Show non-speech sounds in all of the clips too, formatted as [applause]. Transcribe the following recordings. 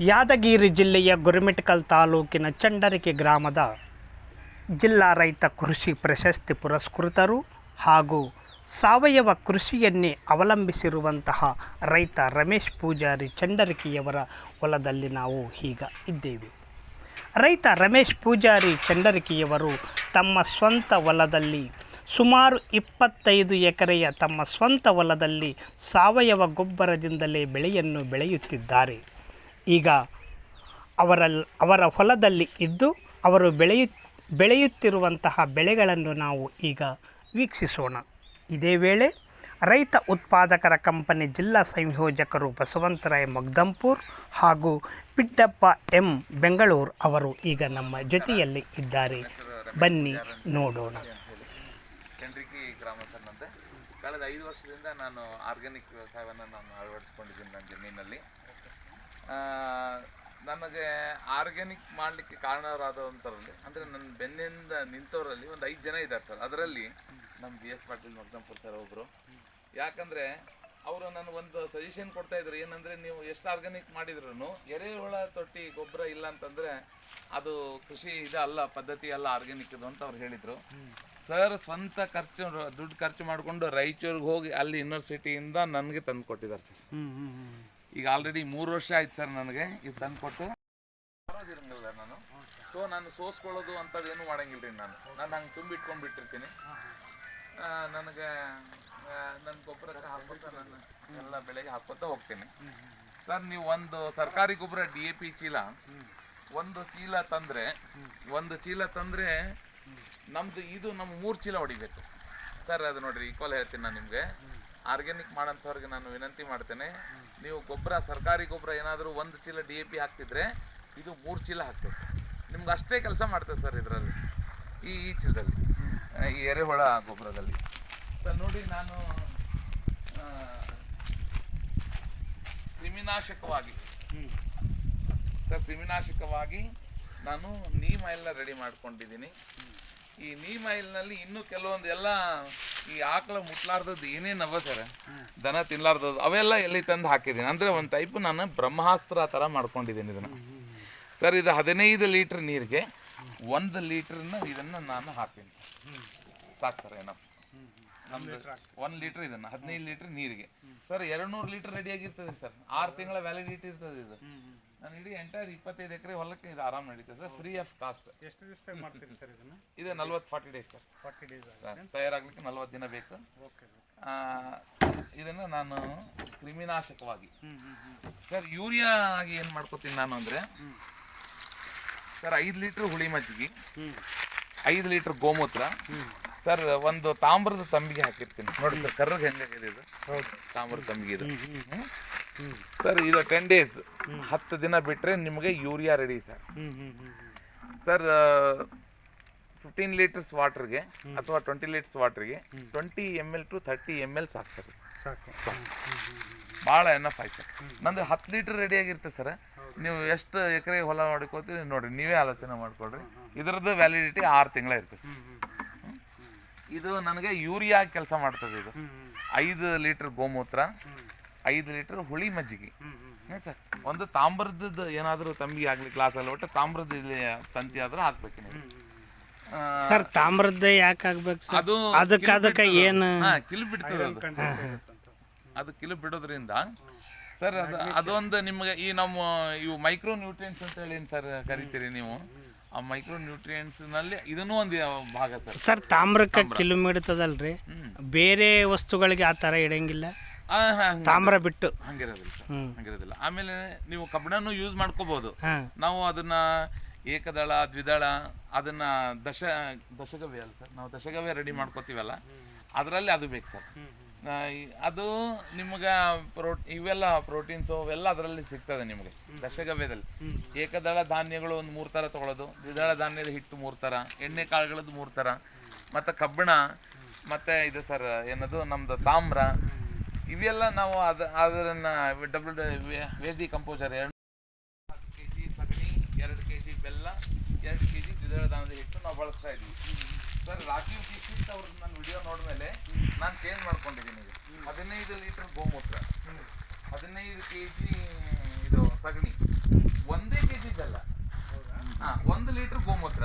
ಯಾದಗಿರಿ ಜಿಲ್ಲೆಯ ಗುರುಮಿಟ್ಕಲ್ ತಾಲೂಕಿನ ಚಂಡರಿಕೆ ಗ್ರಾಮದ ಜಿಲ್ಲಾ ರೈತ ಕೃಷಿ ಪ್ರಶಸ್ತಿ ಪುರಸ್ಕೃತರು ಹಾಗೂ ಸಾವಯವ ಕೃಷಿಯನ್ನೇ ಅವಲಂಬಿಸಿರುವಂತಹ ರೈತ ರಮೇಶ್ ಪೂಜಾರಿ ಚಂಡರಿಕೆಯವರ ಹೊಲದಲ್ಲಿ ನಾವು ಈಗ ಇದ್ದೇವೆ. ರೈತ ರಮೇಶ್ ಪೂಜಾರಿ ಚಂಡರಿಕೆಯವರು ತಮ್ಮ ಸ್ವಂತ ಹೊಲದಲ್ಲಿ ಸುಮಾರು ಇಪ್ಪತ್ತೈದು ಎಕರೆಯ ತಮ್ಮ ಸ್ವಂತ ಹೊಲದಲ್ಲಿ ಸಾವಯವ ಗೊಬ್ಬರದಿಂದಲೇ ಬೆಳೆಯನ್ನು ಬೆಳೆಯುತ್ತಿದ್ದಾರೆ. ಈಗ ಅವರ ಅವರ ಹೊಲದಲ್ಲಿ ಇದ್ದು ಅವರು ಬೆಳೆಯು, ಬೆಳೆಯುತ್ತಿರುವಂತಹ ಬೆಳೆಗಳನ್ನು ನಾವು ಈಗ ವೀಕ್ಷಿಸೋಣ. ಇದೇ ವೇಳೆ ರೈತ ಉತ್ಪಾದಕರ ಕಂಪನಿ ಜಿಲ್ಲಾ ಸಂಯೋಜಕರು ಬಸವಂತರಾಯ್ ಮಗ್ದಂಪುರ್ ಹಾಗೂ ಪಿಡ್ಡಪ್ಪ ಎಂ ಬೆಂಗಳೂರು ಅವರು ಈಗ ನಮ್ಮ ಜೊತೆಯಲ್ಲಿ ಇದ್ದಾರೆ. ಬನ್ನಿ ನೋಡೋಣ. ಗ್ರಾಮ ಸನ್ನಂತೆ ಕಳೆದ ಐದು ವರ್ಷದಿಂದ ನಾನು ಆರ್ಗ್ಯಾನಿಕ್ ವ್ಯವಸಾಯವನ್ನು ನಾನು ಅಳವಡಿಸ್ಕೊಂಡಿದ್ದೀನಿ ನನ್ನ ಜಮೀನಲ್ಲಿ. ನನಗೆ ಆರ್ಗ್ಯಾನಿಕ್ ಮಾಡಲಿಕ್ಕೆ ಕಾರಣರಾದಂಥವ್ರಲ್ಲಿ ಅಂದರೆ ನನ್ನ ಬೆನ್ನಿಂದ ನಿಂತವರಲ್ಲಿ ಒಂದು ಐದು ಜನ ಇದ್ದಾರೆ ಸರ್. ಅದರಲ್ಲಿ ನಮ್ಮ B S Patil Magdampur sir ಒಬ್ಬರು ಯಾಕಂದರೆ ಅವರು ನನಗೊಂದು ಸಜೆಷನ್ ಕೊಡ್ತಾ ಇದ್ರು, ಏನಂದರೆ ನೀವು ಎಷ್ಟು ಆರ್ಗ್ಯಾನಿಕ್ ಮಾಡಿದ್ರು ಎರೆಹುಳ ತೊಟ್ಟಿ ಗೊಬ್ಬರ ಇಲ್ಲ ಅಂತಂದರೆ ಅದು ಕೃಷಿ ಇದಲ್ಲ ಪದ್ಧತಿ ಅಲ್ಲ ಆರ್ಗ್ಯಾನಿಕ್ ಇದು ಅಂತ ಅವ್ರು ಹೇಳಿದರು. ಸರ್ ಸ್ವಂತ ಖರ್ಚು ದುಡ್ಡು ಖರ್ಚು ಮಾಡಿಕೊಂಡು ರಾಯಚೂರಿಗೆ ಹೋಗಿ ಅಲ್ಲಿ ಯೂನಿವರ್ಸಿಟಿಯಿಂದ ನನಗೆ ತಂದು ಕೊಟ್ಟಿದ್ದಾರೆ ಸರ್. ಈಗ ಆಲ್ರೆಡಿ ಮೂರು ವರ್ಷ ಆಯ್ತು ಸರ್ ನನಗೆ ಇದು ತಂದು ಕೊಟ್ಟು. ಬರೋದಿರಂಗಿಲ್ಲ ನಾನು. ಸೊ ನಾನು ಸೋಸ್ಕೊಳ್ಳೋದು ಏನು ಮಾಡಂಗಿಲ್ಲ ರೀ ನಾನು. ನಾನು ಹಂಗೆ ತುಂಬಿಟ್ಕೊಂಡು ಬಿಟ್ಟಿರ್ತೀನಿ. ನನಗೆ ನನ್ನ ಗೊಬ್ಬರಕ್ಕೆ ಹಾಕೋತಾ ನಾನು ಎಲ್ಲ ಬೆಳೆಗೆ ಹಾಕೋತಾ ಹೋಗ್ತೀನಿ. ಸರ್ ನೀವು ಒಂದು ಸರ್ಕಾರಿ ಗೊಬ್ಬರ ಡಿ ಎ ಪಿ ಚೀಲ ಒಂದು ಚೀಲ ತಂದರೆ ಒಂದು ಚೀಲ ತಂದರೆ ನಮ್ಮದು ಇದು ನಮ್ಮ ಮೂರು ಚೀಲ ಹೊಡಿಬೇಕು. ಸರ್, ಅದು ನೋಡ್ರಿ ಈಕ್ವಲ್ ಹೇಳ್ತೀನಿ ನಾನು ನಿಮಗೆ. ಆರ್ಗ್ಯಾನಿಕ್ ಮಾಡೋಂಥವ್ರಿಗೆ ನಾನು ವಿನಂತಿ ಮಾಡ್ತೇನೆ. ನೀವು ಗೊಬ್ಬರ, ಸರ್ಕಾರಿ ಗೊಬ್ಬರ ಏನಾದರೂ ಒಂದು ಚೀಲ ಡಿ ಎ ಪಿ ಹಾಕ್ತಿದ್ರೆ ಇದು ಮೂರು ಚೀಲ ಹಾಕಬೇಕು. ನಿಮ್ಗೆ ಅಷ್ಟೇ ಕೆಲಸ ಮಾಡ್ತದೆ ಸರ್ ಇದರಲ್ಲಿ. ಈ ಈ ಚೀಲದಲ್ಲಿ. ಈ ಎರೆಹುಳ ಗೊಬ್ಬರದಲ್ಲಿ. ಸರ್, ನೋಡಿ ನಾನು ಕ್ರಿಮಿನಾಶಕವಾಗಿ. ಸರ್, ಕ್ರಿಮಿನಾಶಕವಾಗಿ ನಾನು ನೀಮ ಎಲ್ಲ ರೆಡಿ ಮಾಡ್ಕೊಂಡಿದ್ದೀನಿ. ಈ ನೀಮ್ ಆಯಿಲ್ನಲ್ಲಿ ಇನ್ನೂ ಕೆಲವೊಂದು ಎಲ್ಲ ಈ ಆಕಳ ಮುಟ್ಲಾರ್ದದ್ದು ಏನೇನು ಅವ ಸರ್ ದನ ತಿನ್ಲಾರ್ದದ್ದು, ಅವೆಲ್ಲ ಎಲ್ಲಿ ತಂದು ಹಾಕಿದ್ದೀನಿ? ಅಂದರೆ ಒಂದು ಟೈಪ್ ನಾನು ಬ್ರಹ್ಮಾಸ್ತ್ರ ಥರ ಮಾಡ್ಕೊಂಡಿದ್ದೀನಿ ಇದನ್ನು. ಸರ್, ಇದು ಹದಿನೈದು ಲೀಟ್ರ್ ನೀರಿಗೆ ಒಂದು ಲೀಟ್ರನ್ನ ಇದನ್ನು ನಾನು ಹಾಕ್ತೀನಿ. ಸಾಕು ಸರ್, ಏನೋ. ನಮ್ದು ಒಂದು ಲೀಟ್ರ್ ಇದನ್ನು, ಹದಿನೈದು ಲೀಟ್ರ್ ನೀರಿಗೆ. ಸರ್ ಎರಡು ನೂರು ಲೀಟ್ರ್ ರೆಡಿಯಾಗಿರ್ತದೆ ಸರ್. ಆರು ತಿಂಗಳ ವ್ಯಾಲಿಡಿಟಿ ಇರ್ತದೆ ಇದು. ನಾನು ಇಡೀ ಎಂಟೈರ್ ಇಪ್ಪತ್ತೈದು ಎಕರೆ ಹೊಲಕ್ಕೆ ಇದು ಆರಾಮ್ ನಡೀತದೆ ಸರ್. ಫ್ರೀ ಆಫ್ ಕಾಸ್ಟ್ ಎಷ್ಟು ದಿವಸದಾಗ ಮಾಡ್ತೀರಿ ಸರ್ ಇದನ್ನು? ಇದು ನಲ್ವತ್ತು forty days sir. Forty days sir ತಯಾರಾಗಲಿಕ್ಕೆ ನಲ್ವತ್ತು ದಿನ ಬೇಕು. ಓಕೆ ಇದನ್ನು ನಾನು ಕ್ರಿಮಿನಾಶಕವಾಗಿ. ಸರ್ ಯೂರಿಯಾ ಆಗಿ ಏನು ಮಾಡ್ಕೋತೀನಿ ನಾನು ಅಂದರೆ ಸರ್ ಐದು ಲೀಟ್ರ್ ಹುಳಿ ಮಜ್ಜಿಗೆ ಐದು ಲೀಟ್ರ್ ಗೋಮೂತ್ರ ಸರ್ ಒಂದು ತಾಮ್ರದ ತಂಬಿಗೆ ಹಾಕಿರ್ತೀನಿ. ನೋಡಿ ಸರ್ ಕರ್ರಗೆ ಹೆಂಗಾಗಿದೆ ಇದು? ತಾಮ್ರದ ತಂಬಿಗೆ ಇದು? ಸರ್ ಇದು ಟೆನ್ ಡೇಸ್ ಹತ್ತು ದಿನ ಬಿಟ್ಟರೆ ನಿಮಗೆ urea ready sir. Sir fifteen litres ವಾಟರ್ಗೆ ಅಥವಾ twenty litres ವಾಟರ್ಗೆ twenty M L to thirty M L ಸಾಕು. ಸರ್ ಭಾಳ ಎನಫ್ ಆಯ್ತು. ಸರ್ ನಂದು ಹತ್ತು ಲೀಟ್ರ್ ರೆಡಿ ಆಗಿರುತ್ತೆ ಸರ್. ನೀವು ಎಷ್ಟು ಎಕರೆ ಹೊಲ ಮಾಡ್ಕೋತೀವಿ ನೋಡಿರಿ ನೀವೇ ಆಲೋಚನೆ ಮಾಡ್ಕೊಳ್ರಿ. ಇದರದ್ದು ವ್ಯಾಲಿಡಿಟಿ ಆರು ತಿಂಗಳ ಇರ್ತದೆ ಸರ್. ಇದು ನನಗೆ ಯೂರಿಯಾ ಕೆಲಸ ಮಾಡ್ತದೆ ಇದು. ಐದು ಲೀಟ್ರ್ ಗೋಮೂತ್ರ ಐದು ಲೀಟರ್ ಹುಳಿ ಮಜ್ಜಿಗೆ. ಏನ್ ಸರ್. ಒಂದು ತಾಮ್ರದ ಏನಾದರೂ ತಂಬಿ ಆಗಲಿ ಗ್ಲಾಸಲ್ಲಿ ಒಟ್ಟು ತಾಮ್ರದ ಇಲ್ಲಿ ತಂತಿ ಆದರೂ ಹಾಕ್ಬೇಕು ನೀವು ಸರ್ ತಾಮ್ರದ ಯಾಕೆ ಆಗ್ಬೇಕು ಸರ್? ಅದು ಅದಕ್ಕೆ ಅದಕ್ಕೆ ಏನು? ಹಾ, ಕಿಲು ಬಿಡ್ತದೆ ಅದು ಅದು ಕಿಲು ಬಿಡೋದ್ರಿಂದ ಸರ್ ಅದು ಅದೊಂದು ನಿಮಗೆ ಈ ನಮ್ಮ ಇವು ಮೈಕ್ರೋ ನ್ಯೂಟ್ರಿಯೆಂಟ್ಸ್ ಅಂತ ಹೇಳಿ ಸರ್ ಕರಿತೀರಿ ನೀವು? ಆ ಮೈಕ್ರೋ ನ್ಯೂಟ್ರಿಯೆಂಟ್ಸ್ನಲ್ಲಿ ಇದನ್ನು ಒಂದು ಭಾಗ ಸರ್. ಸರ್ ತಾಮ್ರಕ್ಕೆ ಕಿಲು ಹ್ಮ್. ಬೇರೆ ವಸ್ತುಗಳಿಗೆ ಆ ಥರ ಇಡಂಗಿಲ್ಲ. ತಾಮ್ರ ಬಿಟ್ಟು. ಹಂಗಿರೋದಿಲ್ಲ ಹಂಗಿರೋದಿಲ್ಲ. ಆಮೇಲೆ ನೀವು ಕಬ್ಬಣನು ಯೂಸ್ ಮಾಡ್ಕೋಬಹುದು ನಾವು ಅದನ್ನ ಏಕದಳ ದ್ವಿದಳ ಅದನ್ನ ದಶ ದಶಗವ್ಯ ಅಲ್ಲ ಸರ್. ನಾವು ದಶಗವ್ಯ ರೆಡಿ ಮಾಡ್ಕೋತೀವಲ್ಲ ಅದರಲ್ಲಿ ಅದು ಬೇಕು ಸರ್. ಅದು ನಿಮ್ಗೆ ಪ್ರೋಟ್ ಇವೆಲ್ಲ ಪ್ರೋಟೀನ್ಸು ಅವೆಲ್ಲ ಅದರಲ್ಲಿ ಸಿಗ್ತದೆ ನಿಮಗೆ ದಶಗವ್ಯದಲ್ಲಿ. ಏಕದಳ ಧಾನ್ಯಗಳು ಒಂದು ಮೂರು ಥರ ತೊಗೊಳೋದು ದ್ವಿದಳ ಧಾನ್ಯದ ಹಿಟ್ಟು ಮೂರು ಥರ ಎಣ್ಣೆ ಕಾಳುಗಳದ್ದು ಮೂರು ಥರ ಮತ್ತು ಕಬ್ಬಣ ಮತ್ತು ಇದು ಸರ್ ಏನದು ನಮ್ಮದು ತಾಮ್ರ ಇವೆಲ್ಲ ನಾವು ಅದು ಅದನ್ನು ಡಬ್ಲ್ಯೂ ವೇದಿ ಕಂಪೋಸರ್ ಎರಡು ಕೆ ಜಿ ಸಗಣಿ ಎರಡು ಕೆ ಜಿ ಬೆಲ್ಲ ಎರಡು ಕೆ ಜಿ ದ್ವಿದಳ ಧಾನ್ಯದ ಹಿಟ್ಟು ನಾವು ಬಳಸ್ತಾ ಇದ್ವಿ. ಸರ್ ರಾಜೀವ್ ದೀಕ್ಷಿತ್ ಅವ್ರ ನನ್ನ ವಿಡಿಯೋ ನೋಡಿದ್ಮೇಲೆ ನಾನು ಚೇಂಜ್ ಮಾಡ್ಕೊಂಡಿದ್ದೀನಿ ಈಗ. ಹದಿನೈದು ಲೀಟರ್ ಗೋಮೂತ್ರ ಹದಿನೈದು ಕೆ ಜಿ ಇದು ಸಗಣಿ ಒಂದೇ ಕೆ ಜಿ ಬೆಲ್ಲ ಹಾಂ ಒಂದು ಲೀಟರ್ ಗೋಮೂತ್ರ.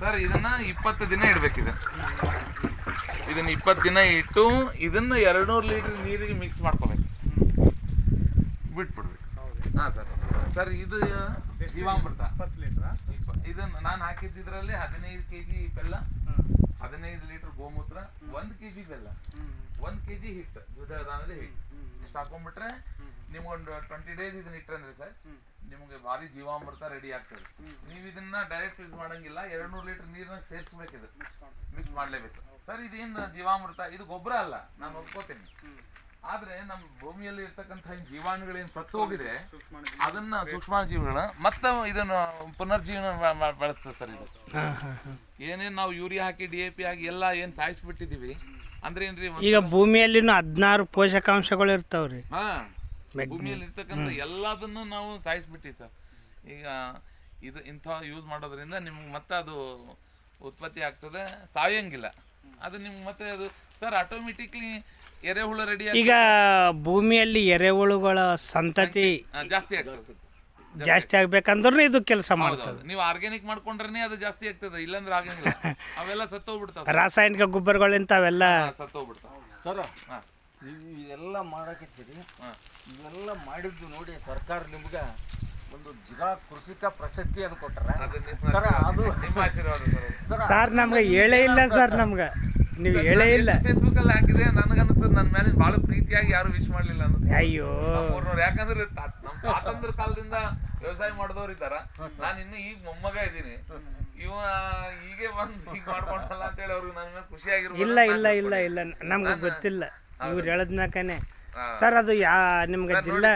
ಸರ್ ಇದನ್ನು ಇಪ್ಪತ್ತು ದಿನ ಇಡ್ಬೇಕಿದೆ. ಇದನ್ನ ಇಪ್ಪತ್ತು ದಿನ ಇಟ್ಟು ಇದನ್ನ ಎರಡ್ನೂರು ಲೀಟರ್ ನೀರಿಗೆ ಮಿಕ್ಸ್ ಮಾಡ್ಕೋಬೇಕು. ಬಿಟ್ಬಿಡ್ಬೇಕು. ಹಾಂ ಸರ್. ಸರ್ ಇದು ಜೀವಾಮೃತ. ಇಪ್ಪತ್ತು ಲೀಟರ್? ಇಪ್ಪ- ಇದನ್ನ ನಾನು ಹಾಕಿದ್ದಿದ್ರಲ್ಲಿ ಹದಿನೈದು ಕೆ ಜಿ ಬೆಲ್ಲ ಹದಿನೈದು ಲೀಟರ್ ಗೋಮೂತ್ರ ಒಂದು ಕೆ ಜಿ ಬೆಲ್ಲ ಒಂದು ಕೆ ಜಿ ಹಿಟ್ಟು. ದ್ವಿದಳ ಹಿಟ್ಟು ಇಷ್ಟು ಹಾಕೊಂಡ್ಬಿಟ್ರೆ ನಿಮ್ಗೊಂದು ಟ್ವೆಂಟಿ ಡೇಸ್ ಇದನ್ನ ಇಟ್ಟಂದ್ರೆ ಸರ್ ಭಾರಿ ಜೀವಾಮೃತ ರೆಡಿ ಆಗ್ತದೆ. ನೀವು ಇದನ್ನ ಡೈರೆಕ್ಟ್ ಯೂಸ್ ಮಾಡಂಗಿಲ್ಲ ಎರಡು ನೂರು ಲೀಟರ್ ನೀರನ್ನ ಸೇರಿಸ್ಬೇಕು ಇದು. ಮಿಕ್ಸ್ ಮಾಡಲೇಬೇಕು. ಸರ್ ಇದೇನು ಜೀವಾಮೃತ? ಇದು ಗೊಬ್ಬರ ಅಲ್ಲ ನಾನು ಒಪ್ಕೋತೀನಿ. ಆದ್ರೆ ನಮ್ಮ ಭೂಮಿಯಲ್ಲಿ ಇರ್ತಕ್ಕಂಥ ಜೀವಾಣುಗಳೇನು ಸತ್ತು ಹೋಗಿದೆ ಅದನ್ನ ಸೂಕ್ಷ್ಮ ಜೀವಿಗಳ ಮತ್ತೆ ಇದನ್ನು ಪುನರ್ಜೀವನ ಬಳಸ್ತದೆ ಸರ್ ಇದು. ಏನೇನ್ ನಾವು ಯೂರಿಯಾ ಹಾಕಿ ಡಿ ಎ ಪಿ ಹಾಕಿ ಎಲ್ಲ ಏನು ಸಾಯಿಸ್ಬಿಟ್ಟಿದೀವಿ ಅಂದ್ರೆ ಏನ್ರಿ ಈಗ ಭೂಮಿಯಲ್ಲಿ ಹದಿನಾರು ಪೋಷಕಾಂಶಗಳು ಇರ್ತಾವ್ರಿ. ಹಾ. ಭೂಮಿಯಲ್ಲಿ ಇರ್ತಕ್ಕಂಥ ಎಲ್ಲದನ್ನು ನಾವು ಸಾಯಿಸ್ಬಿಟ್ಟಿ ಸರ್. ಈಗ ಇದು ಇಂಥ ಯೂಸ್ ಮಾಡೋದ್ರಿಂದ ನಿಮ್ಗೆ ಮತ್ತೆ ಅದು ಉತ್ಪತ್ತಿ ಆಗ್ತದೆ ಸಾಯೋಂಗಿಲ್ಲ. ಅದು ನಿಮ್ಗೆ ಮತ್ತೆ ಅದು ಸರ್ ಆಟೋಮೆಟಿಕ್ಲಿ ಎರೆಹುಳು ರೆಡಿ ಈಗ ಭೂಮಿಯಲ್ಲಿ ಎರೆಹುಳುಗಳ ಸಂತತಿ ಜಾಸ್ತಿ ಆಗ್ತದೆ. ಜಾಸ್ತಿ. ಆಗ್ಬೇಕಂದ್ರೂ ಇದು ಕೆಲಸ ಮಾಡ್ತದೆ. ನೀವು ಆರ್ಗ್ಯಾನಿಕ್ ಮಾಡ್ಕೊಂಡ್ರೆ ಅದು ಜಾಸ್ತಿ ಆಗ್ತದೆ ಇಲ್ಲಾಂದ್ರೆ ಆಗಂಗಿಲ್ಲ. [laughs] ಅವೆಲ್ಲ ಸತ್ತೋಗ್ಬಿಡ್ತಾವೆ ರಾಸಾಯನಿಕ ಗೊಬ್ಬರಗಳಿಂತ ಅವೆಲ್ಲ ಸತ್ತೋಗ್ಬಿಡ್ತಾವೆ. ಸರ್ ಹಾ. ನೀವು ಇದೆಲ್ಲ ಮಾಡಕತ್ತೀರಿ. ಇವೆಲ್ಲ ಮಾಡಿದ್ದು ನೋಡಿ ಸರ್ಕಾರ ನಿಮ್ಗೆ ಒಂದು ಜಿಲ್ಲಾ ಕೃಷಿಕ ಪ್ರಶಸ್ತಿ ಅದು ಕೊಟ್ಟರೆ ಸರ್ ಅದು ನಿಮ್ಮ ಆಶೀರ್ವಾದ ಸರ್ ಸರ್ ನಮ್ಗೆ ಹೇಳೇ ಇಲ್ಲ ಸರ್ ನಮ್ಗೆ. ನೀವು ಹೇಳೇ ಇಲ್ಲ. ಫೇಸ್ಬುಕ್ ಅಲ್ಲಿ ಹಾಕಿದ್ರೆ ನನಗನ್ನಿಸ್ತದೆ ನನ್ನ ಮೇಲೆ ಬಹಳ ಪ್ರೀತಿಯಾಗಿ ಯಾರು ವಿಶ್ ಮಾಡ್ಲಿಲ್ಲ ಅನ್ಸುತ್ತೆ ಅಯ್ಯೋ. ನಮ್ಮೂರ್ನವ್ರು ಯಾಕಂದ್ರೆ ತಾ- ನಮ್ ತಾತಂದ್ರ ಕಾಲದಿಂದ ವ್ಯವಸಾಯ ಮಾಡಿದವ್ರು ಇದ್ದಾರ. ನಾನು ಇನ್ನು ಈಗ ಮೊಮ್ಮಗ ಇದ್ದೀನಿ. ಇವ ಹೀಗೆ ಬಂದು ಹೀಗೆ ಮಾಡ್ಕೊಂಡಲ್ಲ ಅಂತ ಹೇಳಿ ಅವ್ರಿಗೆ ನನ್ನ ಮೇಲೆ ಖುಷಿ ಆಗಿರ್ಬೋದು ಇಲ್ಲ ಇಲ್ಲ ಇಲ್ಲ ಇಲ್ಲ. ನಮ್ಗೆ ಗೊತ್ತಿಲ್ಲ. ಇವ್ರು ಹೇಳದ್ಮ್ಯಾಕನೆ. ಸರ್ ಅದು ಯಾ ನಿಮ್ಗೆ ಜಿಲ್ಲಾ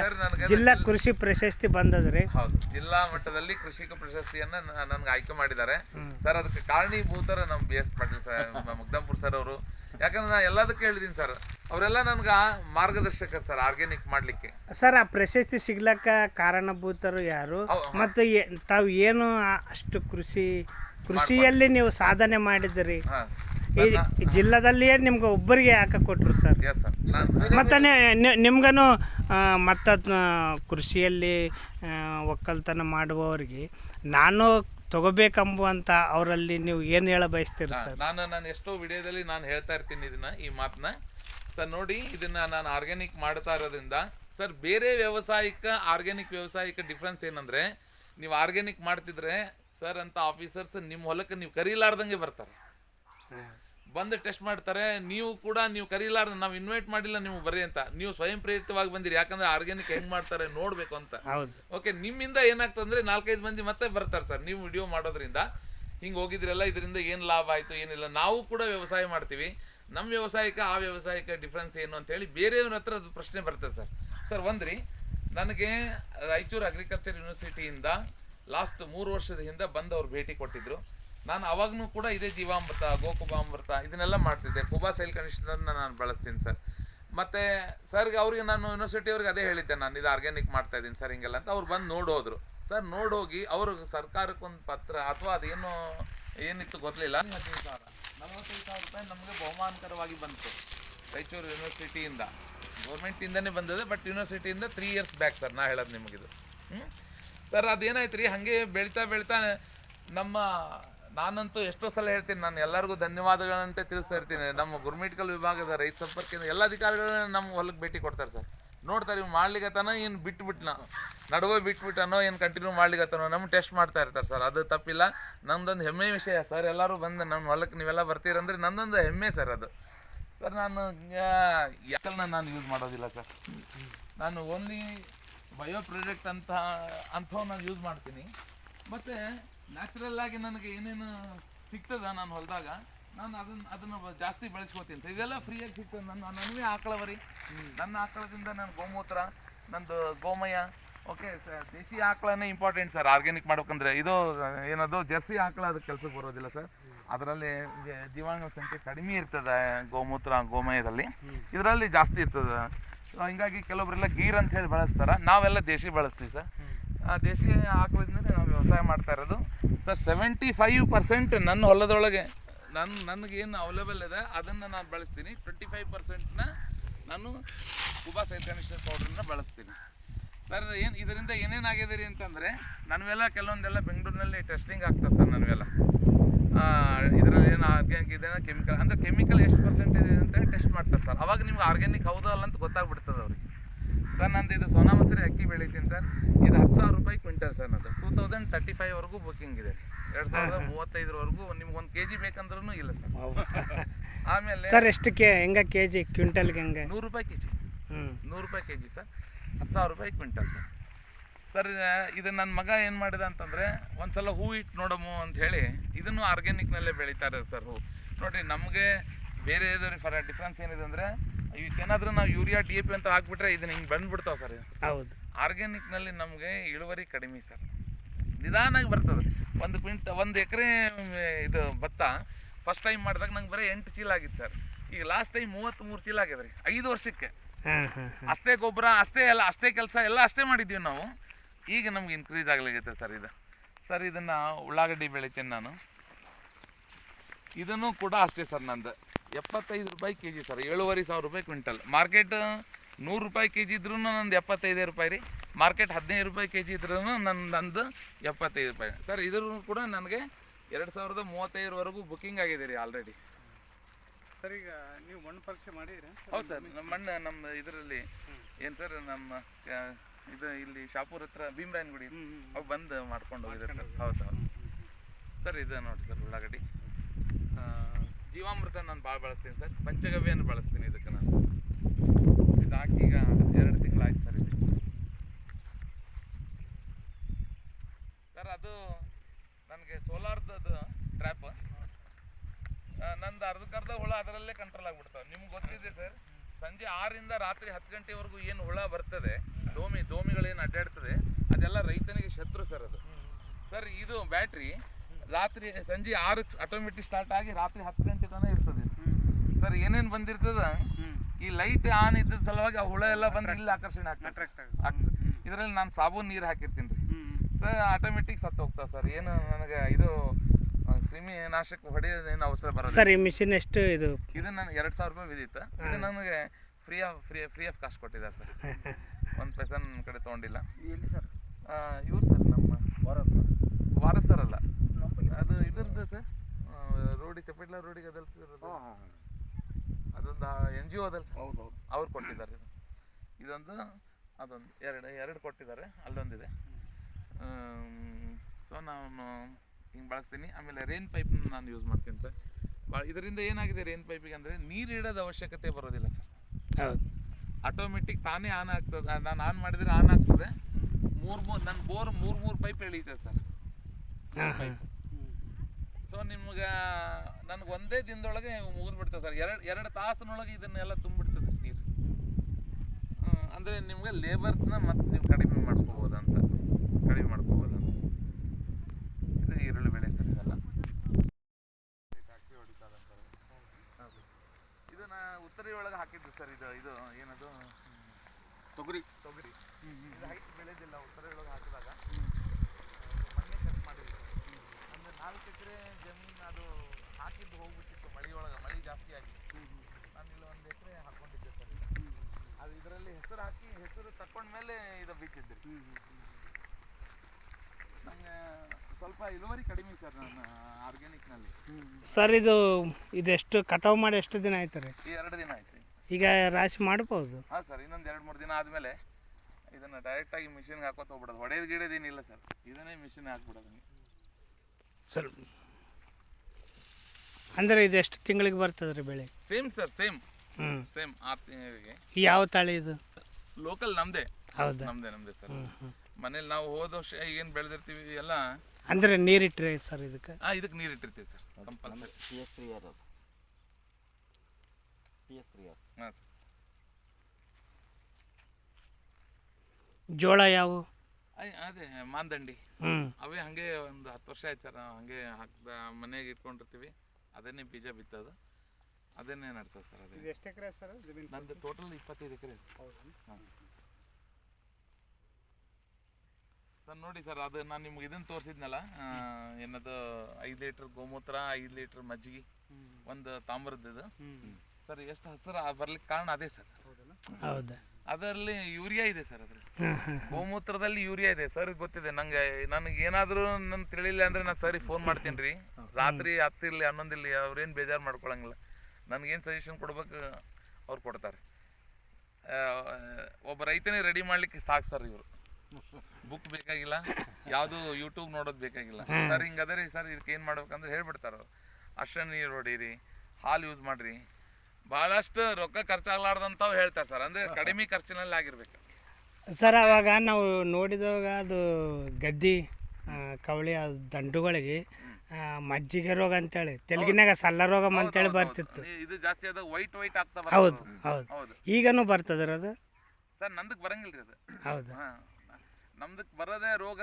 ಜಿಲ್ಲಾ ಕೃಷಿ ಪ್ರಶಸ್ತಿ ಬಂದದ್ರಿ. ಹೌದು. ಜಿಲ್ಲಾ ಮಟ್ಟದಲ್ಲಿ ಕೃಷಿಕ ಪ್ರಶಸ್ತಿಯನ್ನ ನ- ನನ್ಗೆ ಆಯ್ಕೆ ಮಾಡಿದ್ದಾರೆ. ಸರ್ ಅದಕ್ಕೆ ಕಾರಣೀಭೂತರ ನಮ್ಮ B S Patil sir Mugdampur sir ಅವರು. ಯಾಕಂದ್ರೆ ನಾ ಎಲ್ಲದಕ್ಕೆ ಹೇಳಿದೀನಿ ಸರ್. ಅವರೆಲ್ಲ ನನ್ಗೆ ಮಾರ್ಗದರ್ಶಕ ಸರ್ ಆರ್ಗ್ಯಾನಿಕ್ ಮಾಡ್ಲಿಕ್ಕೆ. ಸರ್ ಆ ಪ್ರಶಸ್ತಿ ಸಿಗ್ಲಕ್ಕ ಕಾರಣಭೂತರು ಯಾರು? ಮತ್ತು ಏ- ತಾವು ಏನು ಆ- ಅಷ್ಟು ಕೃಷಿ ಕೃಷಿಯಲ್ಲಿ ನೀವು ಸಾಧನೆ ಮಾಡಿದ್ರಿ ಹಾ. ಜಿಲ್ಲಾದಲ್ಲಿಯೇ ನಿಮ್ಗೆ ಒಬ್ಬರಿಗೆ ಯಾಕೆ ಕೊಟ್ರು ಸರ್? ಮತ್ತೆ ಸರ್ ನಾನು ಮತ್ತು ನಿಮ್ಗನು ಮತ್ತು ಕೃಷಿಯಲ್ಲಿ ಒಕ್ಕಲ್ತನ ಮಾಡುವವರಿಗೆ ನಾನು ತಗೋಬೇಕಂಬುವಂತ ಅವರಲ್ಲಿ ನೀವು ಏನು ಹೇಳ ಬಯಸ್ತೀರ ಸರ್? ನಾನು ನಾನು ಎಷ್ಟೋ ವಿಡಿಯೋದಲ್ಲಿ ನಾನು ಹೇಳ್ತಾ ಇರ್ತೀನಿ ಇದನ್ನ ಈ ಮಾತನ್ನ ಸರ್ ನೋಡಿ ಇದನ್ನ ನಾನು ಆರ್ಗ್ಯಾನಿಕ್ ಮಾಡ್ತಾ ಇರೋದ್ರಿಂದ ಸರ್ ಬೇರೆ ವ್ಯವಸಾಯಿಕ ಆರ್ಗ್ಯಾನಿಕ್ ವ್ಯವಸಾಯಿಕ ಡಿಫ್ರೆನ್ಸ್ ಏನಂದ್ರೆ ನೀವು ಆರ್ಗ್ಯಾನಿಕ್ ಮಾಡ್ತಿದ್ರೆ ಸರ್ ಅಂತ ಆಫೀಸರ್ಸ್ ನಿಮ್ಮ ಹೊಲಕ್ಕೆ ನೀವು ಕರೀಲಾರ್ದಂಗೆ ಬರ್ತಾರೆ. ಬಂದು ಟೆಸ್ಟ್ ಮಾಡ್ತಾರೆ ನೀವು ಕೂಡ ನೀವು ಕರೀಲಾರ್ದ ನಾವು ಇನ್ವೈಟ್ ಮಾಡಿಲ್ಲ ನೀವು ಬರ್ರಿ ಅಂತ. ನೀವು ಸ್ವಯಂ ಪ್ರೇರಿತವಾಗಿ ಬಂದಿರಿ ಯಾಕಂದ್ರೆ ಆರ್ಗ್ಯಾನಿಕ್ ಹೆಂಗ್ ಮಾಡ್ತಾರೆ ನೋಡ್ಬೇಕು ಅಂತ. ಓಕೆ ನಿಮ್ಮಿಂದ ಏನಾಗ್ತದಂದ್ರೆ ನಾಲ್ಕೈದು ಮಂದಿ ಮತ್ತೆ ಬರ್ತಾರೆ ಸರ್ ನೀವು ವಿಡಿಯೋ ಮಾಡೋದ್ರಿಂದ. ಹಿಂಗೆ ಹೋಗಿದ್ರಲ್ಲ ಇದರಿಂದ ಏನು ಲಾಭ ಆಯಿತು ಏನಿಲ್ಲ. ನಾವು ಕೂಡ ವ್ಯವಸಾಯ ಮಾಡ್ತೀವಿ. ನಮ್ಮ ವ್ಯವಸಾಯಕ್ಕೆ ಆ ವ್ಯವಸಾಯಕ್ಕೆ ಡಿಫ್ರೆನ್ಸ್ ಏನು ಅಂತೇಳಿ ಬೇರೆಯವ್ರ ಹತ್ರ ಅದು ಪ್ರಶ್ನೆ ಬರ್ತದೆ ಸರ್. ಸರ್ ಒಂದ್ರಿ ನನಗೆ ರಾಯಚೂರು ಅಗ್ರಿಕಲ್ಚರ್ ಯೂನಿವರ್ಸಿಟಿಯಿಂದ ಲಾಸ್ಟ್ ಮೂರು ವರ್ಷದ ಹಿಂದೆ ಬಂದು ಅವ್ರು ಭೇಟಿ ಕೊಟ್ಟಿದ್ರು. ನಾನು ಅವಾಗನೂ ಕೂಡ ಇದೇ ಜೀವಾಮೃತ, ಗೋಕುಬಾಮೃತ ಇದನ್ನೆಲ್ಲ ಮಾಡ್ತಿದ್ದೆ. ಕುಬಾ ಸೈಲ್ ಕಂಡೀಷನರ್ನ ನಾನು ಬಳಸ್ತೀನಿ ಸರ್. ಮತ್ತೆ ಸರ್ಗೆ ಅವ್ರಿಗೆ ನಾನು ಯೂನಿವರ್ಸಿಟಿ ಅವ್ರಿಗೆ ಅದೇ ಹೇಳಿದ್ದೆ ನಾನು, ಇದು ಆರ್ಗ್ಯಾನಿಕ್ ಮಾಡ್ತಾ ಇದ್ದೀನಿ ಸರ್, ಹಿಂಗೆಲ್ಲ ಅಂತ. ಅವ್ರು ಬಂದು ನೋಡೋದ್ರು. ಸರ್, ನೋಡೋಗಿ ಅವರು ಸರ್ಕಾರಕ್ಕೊಂದು ಪತ್ರ ಅಥವಾ ಅದೇನು ಏನಿತ್ತು ಗೊತ್ತಿಲ್ಲ. ನಲವತ್ತೈದು ರೂಪಾಯಿ ನಮಗೆ ಬಹುಮಾನಕರವಾಗಿ ಬಂತು ರಾಯಚೂರು ಯೂನಿವರ್ಸಿಟಿಯಿಂದ ಗೌರ್ಮೆಂಟಿಂದನೇ ಬಂದಿದೆ ಬಟ್ ಯೂನಿವರ್ಸಿಟಿಯಿಂದ ತ್ರೀ ಇಯರ್ಸ್ ಬ್ಯಾಕ್ ಸರ್, ನಾ ಹೇಳೋದು ನಿಮಗಿದು ಹ್ಞೂ ಸರ್, ಅದೇನಾಯ್ತು ರೀ? ಹಾಗೆ ಬೆಳೀತಾ ಬೆಳೀತಾ ನಮ್ಮ ನಾನಂತೂ ಎಷ್ಟೋ ಸಲ ಹೇಳ್ತೀನಿ, ನಾನು ಎಲ್ಲರಿಗೂ ಧನ್ಯವಾದಗಳಂತೆ ತಿಳಿಸ್ತಾ ಇರ್ತೀನಿ. ನಮ್ಮ ಗುರುಮಿಟ್ಕಲ್ ವಿಭಾಗದ ರೈತ ಸಂಪರ್ಕ ಎಲ್ಲ ಅಧಿಕಾರಿಗಳನ್ನ ನಮ್ಮ ಹೊಲಕ್ಕೆ ಭೇಟಿ ಕೊಡ್ತಾರೆ ಸರ್. ನೋಡ್ತಾರೆ ಇವ್ ಮಾಡ್ಲಿಕ್ಕತ್ತಾನ ಏನು ಬಿಟ್ಬಿಟ್ನ ನಡುವೆ ಬಿಟ್ಬಿಟ್ಟನೋ ಏನು ಕಂಟಿನ್ಯೂ ಮಾಡ್ಲಿಕ್ಕತ್ತಾನೋ ನಮ್ಗೆ ಟೆಸ್ಟ್ ಮಾಡ್ತಾ ಇರ್ತಾರೆ ಸರ್. ಅದು ತಪ್ಪಿಲ್ಲ. ನಂದೊಂದು ಹೆಮ್ಮೆ ವಿಷಯ ಸರ್. ಎಲ್ಲರೂ ಬಂದು ನಮ್ಮ ಹೊಲಕ್ಕೆ ನೀವೆಲ್ಲ ಬರ್ತೀರಂದ್ರೆ ನಂದೊಂದು ಹೆಮ್ಮೆ ಸರ್ ಅದು. ಸರ್, ನಾನು ಯಾಕಲ್ನ ನಾನು ಯೂಸ್ ಮಾಡೋದಿಲ್ಲ ಸರ್. ನಾನು ಓನ್ಲಿ ಬಯೋ ಪ್ರಾಜೆಕ್ಟ್ ಅಂತ ಅಂಥವು ನಾನು ಯೂಸ್ ಮಾಡ್ತೀನಿ. ಮತ್ತು ನ್ಯಾಚುರಲ್ ಆಗಿ ನನಗೆ ಏನೇನು ಸಿಗ್ತದ ನಾನು ಹೊಲದಾಗ, ನಾನು ಅದನ್ನ ಅದನ್ನು ಜಾಸ್ತಿ ಬೆಳೆಸ್ಕೊತೀನಿ ಇದೆಲ್ಲ ಫ್ರೀಯಾಗಿ ಸಿಗ್ತದೆ. ನನ್ನ ನನಗೆ ಆಕಳವರಿ. ನನ್ನ ಆಕಳದಿಂದ ನನ್ನ ಗೋಮೂತ್ರ, ನಂದು ಗೋಮಯ ಓಕೆ ಸರ್ ದೇಶಿ ಆಕಳನೇ ಇಂಪಾರ್ಟೆಂಟ್ ಸರ್ ಆರ್ಗ್ಯಾನಿಕ್ ಮಾಡ್ಬೇಕಂದ್ರೆ ಇದು, ಏನದು, ಜರ್ಸಿ ಆಕಳ ಅದಕ್ಕೆ ಕೆಲ್ಸಕ್ಕೆ ಬರೋದಿಲ್ಲ ಸರ್ ಅದರಲ್ಲಿ ಜೀವಾಣು ಸಂಖ್ಯೆ ಕಡಿಮೆ ಇರ್ತದೆ, ಗೋಮೂತ್ರ, ಗೋಮಯದಲ್ಲಿ. ಇದರಲ್ಲಿ ಜಾಸ್ತಿ ಇರ್ತದೆ. ಸೊ ಹಿಂಗಾಗಿ ಕೆಲವೊಬ್ಬರೆಲ್ಲ ಗೀರ್ ಅಂತ ಹೇಳಿ ಬಳಸ್ತಾರೆ. ನಾವೆಲ್ಲ ದೇಶಿ ಬಳಸ್ತೀವಿ ಸರ್ ದೇಶಿ ಆಕಳದಿಂದ ನಾವು ವ್ಯವಸಾಯ ಮಾಡ್ತಾ ಇರೋದು. ಸರ್ ಸೆವೆಂಟಿ ಫೈವ್ ಪರ್ಸೆಂಟ್ ನನ್ನ ಹೊಲದೊಳಗೆ ನನ್ನ ನನಗೇನು ಅವೈಲೇಬಲ್ ಇದೆ, ಅದನ್ನು ನಾನು ಬಳಸ್ತೀನಿ. ಟ್ವೆಂಟಿ ಫೈವ್ ಪರ್ಸೆಂಟ್ನ ನಾನು ಕುಬಾ ಸೈಕನಿಸ್ಟರ್ ಪೌಡ್ರನ್ನ ಬಳಸ್ತೀನಿ. ಸರ್, ಏನು, ಇದರಿಂದ ಏನೇನಾಗಿದೆ ರೀ ಅಂತಂದರೆ, ನನವೆಲ್ಲ ಕೆಲವೊಂದೆಲ್ಲ ಬೆಂಗಳೂರಿನಲ್ಲಿ ಟೆಸ್ಟಿಂಗ್ ಆಗ್ತದೆ ಸರ್ ನನವೆಲ್ಲ. ಇದರಲ್ಲಿ ಏನು ಆರ್ಗ್ಯಾನಿಕ್ ಇದೆ ಕೆಮಿಕಲ್ ಅಂದರೆ ಕೆಮಿಕಲ್ ಎಷ್ಟು ಪರ್ಸೆಂಟ್ ಇದೆ ಅಂತ ಟೆಸ್ಟ್ ಮಾಡ್ತಾರೆ ಸರ್. ಅವಾಗ ನಿಮ್ಗೆ ಆರ್ಗ್ಯಾನಿಕ್ ಹೌದಾ ಅಲ್ಲ ಅಂತ ಗೊತ್ತಾಗ್ಬಿಡ್ತದೆ ಅವ್ರಿಗೆ. ಸರ್ ನಂದು ಇದು ಸೋನಾ ಮಸೂರಿ ಅಕ್ಕಿ ಬೆಳಿತೀನಿ ಸರ್. ಇದು ಹತ್ತು ಸಾವಿರ ರೂಪಾಯಿ ಕ್ವಿಂಟಲ್ ಸರ್ ನಂದು. ಟೂ ತೌಸಂಡ್ ತರ್ಟಿ ಫೈವ್ವರೆಗೂ ಬುಕಿಂಗ್ ಇದೆ. ಎರಡು ಸಾವಿರದ ಮೂವತ್ತೈದರವರೆಗೂ ನಿಮ್ಗೆ ಒಂದು ಕೆ ಜಿ ಬೇಕಂದ್ರೂ ಇಲ್ಲ ಸರ್. ಆಮೇಲೆ ಸರ್ ಎಷ್ಟು ಕೆ ಹೆಂಗೆ ಕೆ ಜಿ ಕ್ವಿಂಟಲ್ಗೆ ಹೆಂಗೆ? ನೂರು ರೂಪಾಯಿ ಕೆ ಜಿ ಹ್ಞೂ ನೂರು ರೂಪಾಯಿ ಕೆ ಜಿ ಸರ್. ಹತ್ತು ಸಾವಿರ ರೂಪಾಯಿ ಕ್ವಿಂಟಲ್ ಸರ್. ಸರ್ ಇದು ನನ್ನ ಮಗ ಏನು ಮಾಡಿದ ಅಂತಂದರೆ ಒಂದು ಸಲ ಹೂ ಇಟ್ಟು ನೋಡಮು ಅಂತ ಹೇಳಿ ಇದನ್ನು ಆರ್ಗ್ಯಾನಿಕ್ನಲ್ಲೇ ಬೆಳೀತಾರೆ ಸರ್ ಹೂ. ನೋಡಿರಿ ನಮಗೆ ಬೇರೆ ಫರ ಡಿಫ್ರೆನ್ಸ್ ಏನಿದೆ ಅಂದರೆ ಏನಾದರೂ ನಾವು ಯೂರಿಯಾ ಡಿ ಎ ಪಿ ಅಂತ ಹಾಕ್ಬಿಟ್ರೆ ಇದನ್ನ ಹಿಂಗೆ ಬಂದ್ಬಿಡ್ತಾವೆ ಸರ್ ಹೌದು. ಆರ್ಗ್ಯಾನಿಕ್ನಲ್ಲಿ ನಮಗೆ ಇಳುವರಿ ಕಡಿಮೆ ಸರ್. ನಿಧಾನಾಗಿ ಬರ್ತದೆ. ಒಂದು ಕ್ವಿಂಟ್ ಒಂದು ಎಕರೆ ಇದು ಭತ್ತ ಫಸ್ಟ್ ಟೈಮ್ ಮಾಡಿದಾಗ ನಂಗೆ ಬರೀ ಎಂಟು ಚೀಲ ಆಗಿತ್ತು ಸರ್. ಈಗ ಲಾಸ್ಟ್ ಟೈಮ್ ಮೂವತ್ತ್ಮೂರು ಚೀಲ ಆಗಿದೆ ರೀ ಐದು ವರ್ಷಕ್ಕೆ. ಅಷ್ಟೇ ಗೊಬ್ಬರ ಅಷ್ಟೇ ಎಲ್ಲ ಅಷ್ಟೇ ಕೆಲಸ ಎಲ್ಲ ಅಷ್ಟೇ ಮಾಡಿದ್ದೀವಿ ನಾವು. ಈಗ ನಮ್ಗೆ ಇನ್ಕ್ರೀಸ್ ಆಗ್ಲಿಕ್ಕೆ ಸರ್ ಇದು. ಸರ್ ಇದನ್ನು ಉಳ್ಳಾಗಡ್ಡಿ ಬೆಳಿತೀನಿ ನಾನು. ಇದನ್ನು ಕೂಡ ಅಷ್ಟೇ ಸರ್ ನಂದು. ಎಪ್ಪತ್ತೈದು ರೂಪಾಯಿ ಕೆ ಜಿ ಸರ್ ಏಳುವರೆ ಸಾವಿರ ರೂಪಾಯಿ ಕ್ವಿಂಟಲ್. ಮಾರ್ಕೆಟ್ ನೂರು ರೂಪಾಯಿ ಕೆ ಜಿ ಇದ್ರೂ ನಂದು ಎಪ್ಪತ್ತೈದು ರೂಪಾಯಿ ರೀ. ಮಾರ್ಕೆಟ್ ಹದಿನೈದು ರೂಪಾಯಿ ಕೆ ಜಿ ಇದ್ರೂ ನನ್ನ ನಂದು ಎಪ್ಪತ್ತೈದು ರೂಪಾಯಿ. ಸರ್ ಇದ್ರೂ ಕೂಡ ನನಗೆ ಎರಡು ಸಾವಿರದ ಮೂವತ್ತೈದರವರೆಗೂ ಬುಕ್ಕಿಂಗ್ ಆಗಿದೆ ರೀ ಆಲ್ರೆಡಿ ಸರ್ ಈಗ ನೀವು ಮಣ್ಣು ಪರೀಕ್ಷೆ ಮಾಡಿರಿ ಹೌದು ಸರ್ ನಮ್ಮ ಮಣ್ಣು ನಮ್ಮ ಇದರಲ್ಲಿ ಏನು ಸರ್ ನಮ್ಮ ಇದು ಇಲ್ಲಿ ಶಾಪುರ್ ಹತ್ರ ಭೀಮ್ರಾಯನ್ ಗುಡಿ. ಅವು ಬಂದು ಮಾಡ್ಕೊಂಡು ಹೋಗಿದ್ದಾರೆ ಸರ್. ಹೌದು ಹೌದು ಸರ್ ಇದು ನೋಡಿ ಸರ್ ಉಳ್ಳಾಗಡ್ಡಿ. ಜೀವಾಮೃತ ನಾನು ಭಾಳ ಬಳಸ್ತೀನಿ ಸರ್. ಪಂಚಗವ್ಯನ ಬಳಸ್ತೀನಿ ಇದಕ್ಕೆ ನಾನು. ಇದು ಹಾಕಿ ಈಗ ಎರಡು ತಿಂಗಳಾಯ್ತು ಸರ್ ಇದು. ಸರ್, ಅದು ನನಗೆ ಸೋಲಾರ್ದದು ಟ್ರ್ಯಾಪ್ ನಂದು ಅರ್ಧಕ್ಕರ್ಧ ಹುಳ ಅದರಲ್ಲೇ ಕಂಟ್ರೋಲ್ ಆಗಿಬಿಡ್ತಾವೆ. ನಿಮ್ಗೆ ಗೊತ್ತಿದೆ ಸರ್, ಸಂಜೆ ಆರರಿಂದ ರಾತ್ರಿ ಹತ್ತು ಗಂಟೆವರೆಗೂ ಏನು ಹುಳ ಬರ್ತದೆ, ದೋಮಿ, ದೋಮಿಗಳೇನು ಅಡ್ಡಾಡ್ತದೆ, ಅದೆಲ್ಲ ರೈತನಿಗೆ ಶತ್ರು ಸರ್ ಅದು. ಸರ್, ಇದು ಬ್ಯಾಟ್ರಿ ರಾತ್ರಿ ಸಂಜೆ ಆರಕ್ಕೆ ಆಟೋಮೆಟಿಕ್ ಸ್ಟಾರ್ಟ್ ಆಗಿ ರಾತ್ರಿ ಹತ್ತು ಗಂಟೆ ತನಕ ಇರ್ತದೆ. ಸರ್ ಏನೇನು ಬಂದಿರ್ತದ? ಈ ಲೈಟ್ ಆನ್ ಇದ್ದ ಸಲುವಾಗಿ ಆ ಹುಳ ಎಲ್ಲ ಬಂದು ಇಲ್ಲಿ ಆಕರ್ಷಣೆ ಆಗ್ತದೆ. ಇದರಲ್ಲಿ ನಾನು ಸಾಬೂನ್ ನೀರು ಹಾಕಿರ್ತೀನಿ ರೀ. ಸರ್ ಆಟೋಮೆಟಿಕ್ ಸತ್ತು ಹೋಗ್ತಾವೆ ಸರ್ ಏನು ನನಗೆ ಇದು ಕ್ರಿಮಿ ನಾಶಕ ಹೊಡೆಯೋದೇನು ಅವಸರ ಬರೋದು ಸರ್ ಈ ಮಿಷಿನ್ ಎಷ್ಟು ಇದು? ಇದು ನಾನು ಎರಡು ಸಾವಿರ ರೂಪಾಯಿ ಬಿದ್ದಿತ್ತು ಇದು ನನಗೆ free of free free of cost ಕೊಟ್ಟಿದ್ದಾರೆ ಸರ್ [laughs] ಒಂದು ಪೈಸೆ ನನ್ನ ಕಡೆ ತೊಗೊಂಡಿಲ್ಲ. ಎಲ್ಲಿ ಸರ್ ಇವ್ರು ಸರ್ ನಮ್ಮ ವಾರ ಸರ್ ವಾರ ಸರ್ ಅಲ್ಲ. ಅದು ಇದ್ರದ್ದು ಸರ್ ರೋಡಿ ಚಪ್ಪಟ್ಲ ರೋಡಿಗೆ ಅದಲ್ ಸರ್ ಹಾಂ ಅದೊಂದು ಎನ್ ಜಿ ಒ ಅದಲ್ಲ ಸರ್. ಹೌದು ಹೌದು. ಅವ್ರು ಕೊಟ್ಟಿದ್ದಾರೆ ಇದು. ಇದೊಂದು ಅದೊಂದು ಎರಡು ಎರಡು ಕೊಟ್ಟಿದ್ದಾರೆ ಅಲ್ಲೊಂದಿದೆ. ಸೊ ನಾನು ಹಿಂಗೆ ಬಳಸ್ತೀನಿ. ಆಮೇಲೆ ರೇನ್ ಪೈಪ್ ನಾನು ಯೂಸ್ ಮಾಡ್ತೀನಿ ಸರ್. ಭಾಳ ಇದರಿಂದ ಏನಾಗಿದೆ ರೇನ್ ಪೈಪಿಗೆ ಅಂದರೆ ನೀರು ಇಡೋದು ಅವಶ್ಯಕತೆ ಬರೋದಿಲ್ಲ ಸರ್. ಹೌದು. ಆಟೋಮೆಟಿಕ್ ತಾನೇ ಆನ್ ಆಗ್ತದೆ ನಾನು ಆನ್ ಮಾಡಿದರೆ ಆನ್ ಆಗ್ತದೆ. ಮೂರು ಮೂರು ನನ್ನ ಬೋರ್ ಮೂರು ಮೂರು ಪೈಪ್ ಎಳೀತದೆ ಸರ್. ಪೈಪ್ ಸೊ ನಿಮ್ಗೆ ನನಗೆ ಒಂದೇ ದಿನದೊಳಗೆ ಮುಗಿದ್ಬಿಡ್ತದೆ ಸರ್. ಎರಡು ಎರಡು ತಾಸಿನೊಳಗೆ ಇದನ್ನೆಲ್ಲ ತುಂಬಿಡ್ತದೆ ನೀರು. ಅಂದರೆ ನಿಮಗೆ ಲೇಬರ್ಸ್ನ ಮತ್ತೆ ನೀವು ಕಡಿಮೆ ಮಾಡ್ಕೋಬೋದಂತ. ಅಂತ ಕಡಿಮೆ ಮಾಡ್ಕೋಬೋದು ಅಂತ ಇದು ಈರುಳ್ಳಿ ಬೆಳೆ ಸರ್ ಇದೆಲ್ಲ. ಹೌದು. ಇದು ನಾ ಉತ್ತರಿ ಒಳಗೆ ಹಾಕಿದ್ದು ಸರ್ ಇದು ಇದು ಏನದು? ತೊಗರಿ. ತೊಗರಿ. ಹೈಟ್ ಬೆಳೆದಿಲ್ಲ ಉತ್ತರಿ ಒಳಗೆ ಹಾಕಿದಾಗ ಮಣ್ಣೆ ಕಟ್ ಮಾಡಿದ್ರು ಅಂದ್ರೆ ನಾಲ್ಕು ಎಕರೆ ಜಮೀನು ಅದು ಹಾಕಿದ್ದು ಹೋಗ್ಬಿಟ್ಟಿತ್ತು ಮಳೆ ಒಳಗೆ ಮಳೆ ಜಾಸ್ತಿ ಆಗಿ. ನಾನು ಇಲ್ಲಿ ಒಂದು ಎಕರೆ ಹಾಕೊಂಡಿದ್ದೆ ಸರ್. ಅದು ಇದರಲ್ಲಿ ಹೆಸರು ಹಾಕಿ ಹೆಸರು ತಕೊಂಡ್ಮೇಲೆ ಇದು ಬಿತ್ತಿದ್ದೆ. ನಂಗೆ ಸ್ವಲ್ಪ ಇಳುವರಿ ಕಡಿಮೆ ಸರ್ ನಾನು ಆರ್ಗ್ಯಾನಿಕ್ನಲ್ಲಿ ಸರ್ ಇದು ಇದೆಷ್ಟು ಕಟಾವು ಮಾಡಿ ಎಷ್ಟು ದಿನ ಆಯ್ತು ರೀ? ಎರಡು ದಿನ ಆಯ್ತು ಈಗ ರಾಶಿ ಮಾಡ್ಬೋದು? ಹಾಂ ಸರ್ ಇನ್ನೊಂದು ಎರಡು ಮೂರು ದಿನ ಆದಮೇಲೆ ಇದನ್ನು ಡೈರೆಕ್ಟಾಗಿ ಮಿಷಿನ್ಗೆ ಹಾಕೋತ ಹೋಗ್ಬಿಡೋದು. ಹೊಡೆಯೋದು ಗಿಡದೇನಿಲ್ಲ ಸರ್. ಇದನ್ನೇ ಮಿಷಿನ್ ಹಾಕ್ಬಿಡೋದು. ಸ್ವಲ್ಪ ಅಂದರೆ ಇದು ಎಷ್ಟು ತಿಂಗಳಿಗೆ ಬರ್ತದೆ ರೀ ಬೆಳೆ? ಸೇಮ್ ಸರ್ ಸೇಮ್ ಹ್ಞೂ ಸೇಮ್ ಆರು ತಿಂಗಳಿಗೆ. ಯಾವ ತಾಳಿ ಇದು? ಲೋಕಲ್ ನಮ್ಮದೇ ಹೌದು? ನಮ್ಮದೇ ನಮ್ಮದೇ ಸರ್ ಮನೇಲಿ ನಾವು ಹೋದ ವರ್ಷ ಏನು ಬೆಳೆದಿರ್ತೀವಿ ಎಲ್ಲ ಅಂದರೆ ನೀರಿಟ್ರಿ ಸರ್ ಇದಕ್ಕೆ? ಆ ಇದಕ್ಕೆ ನೀರು ಇಟ್ಟಿರ್ತೀವಿ sir compulsory P S three ಅದು ಪಿ ಎಸ್ ತ್ರೀ ಆರ್ ಹಾಂ ಸರ್ ಜೋಳ ಯಾವ? ಅಯ್- ಅದೇ ಮಾಂದಂಡಿ ಹ್ಞೂ ಅವೇ ಹಂಗೆ ಒಂದು ಹತ್ತು ವರ್ಷ ಆಯ್ತು ಸರ್ ಹಾಗೆ ಹಾಕ್ದ ಮನೆಗೆ ಇಟ್ಕೊಂಡಿರ್ತೀವಿ. ಅದನ್ನೇ ಬೀಜ ಬಿತ್ತೋದು. ಅದನ್ನೇ ನಡ್ಸೋದು ಸರ್ ಅದೇ. ಇದು ಎಷ್ಟು ಎಕರೆ ಸರ್ ಜಮೀನು? ನಂದು ಟೋಟಲ್ ಇಪ್ಪತ್ತೈದು ಎಕರೆ ಹಾಂ. ಸರ್ ನೋಡಿ ಸರ್ ಅದು ನಾನು ನಿಮ್ಗೆ ಇದನ್ನು ತೋರಿಸಿದ್ನಲ್ಲ ಏನದು ಐದು ಲೀಟ್ರ್ ಗೋಮೂತ್ರ ಐದು ಲೀಟ್ರ್ ಮಜ್ಜಿಗೆ ಒಂದು ತಾಮ್ರದ್ದು ಸರ್ ಎಷ್ಟು ಹಸಿರು ಬರ್ಲಿಕ್ಕೆ ಕಾರಣ ಅದೇ ಸರ್. ಹೌದಾ? ಅದರಲ್ಲಿ ಯೂರಿಯಾ ಇದೆ ಸರ್ ಅದ್ರಲ್ಲಿ. ಗೋಮೂತ್ರದಲ್ಲಿ ಯೂರಿಯಾ ಇದೆ. ಸರ್ ಗೊತ್ತಿದೆ. ನಂಗೆ ನನಗೆ ಏನಾದರೂ ನನ್ನ ತಿಳಿಲಿಲ್ಲ ಅಂದ್ರೆ ನಾನು ಸರಿ ಫೋನ್ ಮಾಡ್ತೀನಿ ರೀ. ರಾತ್ರಿ ಹತ್ತಿರಲಿ ಹನ್ನೊಂದಿರಲಿ ಅವ್ರೇನು ಬೇಜಾರು ಮಾಡ್ಕೊಳಂಗಿಲ್ಲ. ನನಗೇನು ಸಜೆಷನ್ ಕೊಡ್ಬೇಕು ಅವ್ರು ಕೊಡ್ತಾರೆ. ಒಬ್ಬ ರೈತನೇ ರೆಡಿ ಮಾಡ್ಲಿಕ್ಕೆ ಸಾಕು ಸರ್ ಇವರು. ಬುಕ್ ಬೇಕಾಗಿಲ್ಲ. ಯಾವುದು ಯೂಟ್ಯೂಬ್ ನೋಡೋದು ಬೇಕಾಗಿಲ್ಲ. ಸರ್ ಹಿಂಗೆ ಅದೇ ರೀ ಸರ್ ಇದಕ್ಕೆ ಏನು ಮಾಡ್ಬೇಕಂದ್ರೆ ಹೇಳ್ಬಿಡ್ತಾರೆ ಅವ್ರು. ಅಷ್ಟೇ ನೀರು ಹೊಡೀರಿ ಹಾಲು ಯೂಸ್ ಮಾಡಿರಿ. ಭಾಳಷ್ಟು ರೊಕ್ಕ ಖರ್ಚಾಗಲಾರ್ದಂಥವು ಹೇಳ್ತಾರೆ ಸರ್. ಅಂದ್ರೆ ಕಡಿಮೆ ಖರ್ಚಿನಲ್ಲಿ ಆಗಿರ್ಬೇಕು. ಸರ್ ಅವಾಗ ನಾವು ನೋಡಿದಾಗ ಅದು ಗದ್ದಿ ಆ, ಕವಳಿ ಆ ದಂಡುಗಳಿಗೆ ಆ, ಮಜ್ಜಿಗೆ ರೋಗ ಅಂತೇಳಿ ತೆಲುಗಿನಾಗ ಸಲ್ಲ ರೋಗ ಅಂತೇಳಿ ಬರ್ತಿತ್ತು. ಈ- ಇದು ಜಾಸ್ತಿ ಅದು ವೈಟ್ ವೈಟ್ ಆಗ್ತಾ ಹೌದು ಬರ್ತದೆ ಹೌದು. ಹೌದು. ಈಗನೂ ಬರ್ತದ್ರಿ ಅದು? ಸರ್ ನಂದಕ್ಕೆ ಬರಂಗಿಲ್ರಿ ಅದು. ಹೌದು. ಹಾ. ನಮ್ದಕ್ಕೆ ಬರೋದೇ ರೋಗ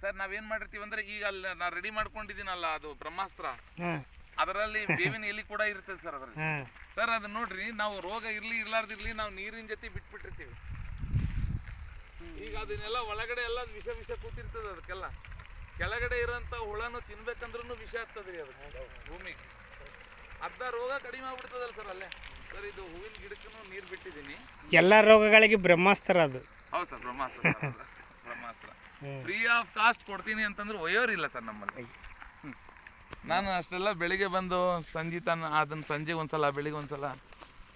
ಸರ್ ನಾವೇನ್ ಮಾಡಿರ್ತೀವಿ ಅಂದ್ರೆ ಈಗ ಅಲ್ಲಿ ನಾ ರೆಡಿ ಮಾಡ್ಕೊಂಡಿದ್ದೀನಲ್ಲ ಅದು ಬ್ರಹ್ಮಾಸ್ತ್ರ. ಹಾಂ. ಅದರಲ್ಲಿ ಬೇವಿನ ಎಲೆ ಕೂಡ ಇರ್ತದೆ ಸರ್ ಅದ್ರಲ್ಲಿ. ಸರ್ ಅದನ್ನ ನೋಡ್ರಿ ನಾವು ರೋಗ ಇರ್ಲಿ ಇರ್ಲಾರ್ದಿರ್ಲಿ ನಾವು ನೀರಿನ ಜೊತೆ ಬಿಟ್ಬಿಟ್ಟಿರ್ತೀವಿ. ಈಗ ಅದನ್ನೆಲ್ಲ ಒಳಗಡೆ ಎಲ್ಲ ವಿಷ ವಿಷ ಕೂತಿರ್ತದ ಅದಕ್ಕೆಲ್ಲ. ಕೆಳಗಡೆ ಇರೋಂಥ ಹುಳನು ತಿನ್ಬೇಕಂದ್ರೂ ವಿಷ ಆಗ್ತದೆ ರೀ ಅದು ಭೂಮಿಗೆ ಅರ್ಧ ರೋಗ ಕಡಿಮೆ ಆಗ್ಬಿಡ್ತದಲ್ಲ ಸರ್ ಅಲ್ಲೇ. ಸರ್ ಇದು ಹೂವಿನ ಗಿಡಕ್ಕೂ ನೀರು ಬಿಟ್ಟಿದ್ದೀನಿ. ಎಲ್ಲ ರೋಗಗಳಿಗೆ ಬ್ರಹ್ಮಾಸ್ತ್ರ ಅದು. ಹೌದು ಸರ್ ಬ್ರಹ್ಮಾಸ್ತ್ರ. ಅದು. ಬ್ರಹ್ಮಾಸ್ತ್ರ ಫ್ರೀ ಆಫ್ ಕಾಸ್ಟ್ ಕೊಡ್ತೀನಿ ಅಂತಂದ್ರೆ ಒಯ್ಯೋರಿಲ್ಲ ಸರ್ ನಮ್ಮಲ್ಲಿ. ನಾನು ಅಷ್ಟೆಲ್ಲ ಬೆಳಿಗ್ಗೆ ಬಂದು ಸಂಜೆ ತನ ಅದನ್ನ ಸಂಜೆ ಒಂದ್ಸಲ ಬೆಳಿಗ್ಗೆ ಒಂದ್ಸಲ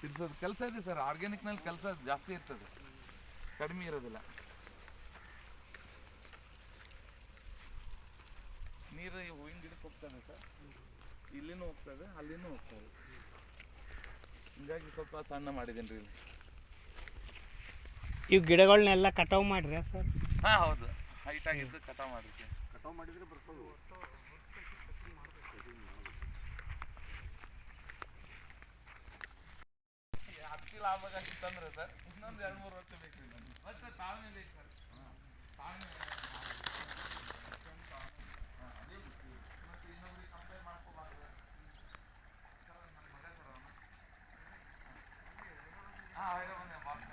ತಿರ್ಸೋದು ಕೆಲಸ ಇದೆ ಸರ್. ಆರ್ಗ್ಯಾನಿಕ್ನಲ್ಲಿ ಕೆಲಸ ಜಾಸ್ತಿ ಇರ್ತದೆ. ಕಡಿಮೆ ಇರೋದಿಲ್ಲ. ನೀರು ಈ ಹೂವಿನ ಗಿಡಕ್ಕೆ ಹೋಗ್ತದೆ ಸರ್. ಇಲ್ಲಿನೂ ಹೋಗ್ತದೆ ಅಲ್ಲಿನೂ ಹೋಗ್ತದೆ ಹಿಂಗಾಗಿ ಸ್ವಲ್ಪ ಸಣ್ಣ ಮಾಡಿದ್ದೀನಿ ರೀ ಇಲ್ಲಿ. ಇವು ಗಿಡಗಳನ್ನೆಲ್ಲ ಕಟಾವು ಮಾಡ್ರಿ ಸರ್? ಹಾಂ ಹೌದು. ಹೈಟ್ ಆಗಿದ್ದು ಕಟಾವು ಮಾಡಿರ್ತೀವಿ ಕಟಾವು ಮಾಡಿದರೆ ಬರ್ತದೆ ವಕೀಲ ಆಗ್ಬೇಕಂತಂದ್ರೆ ಸರ್? ಇನ್ನೊಂದು ಎರಡು ಮೂರು ವರ್ಷ ಬೇಕು ಮತ್ತೆ ತಾಳ್ಮೆ ಬೇಕು ಸರ್. ತಾಳ್ಮೆ ಮತ್ತೆ ಕಂಪ್ಲೇಂಟ್ ಮಾಡ್ಕೋಬಾರ್ದು. ಹಾಂ ನನ್ನ ಮಗ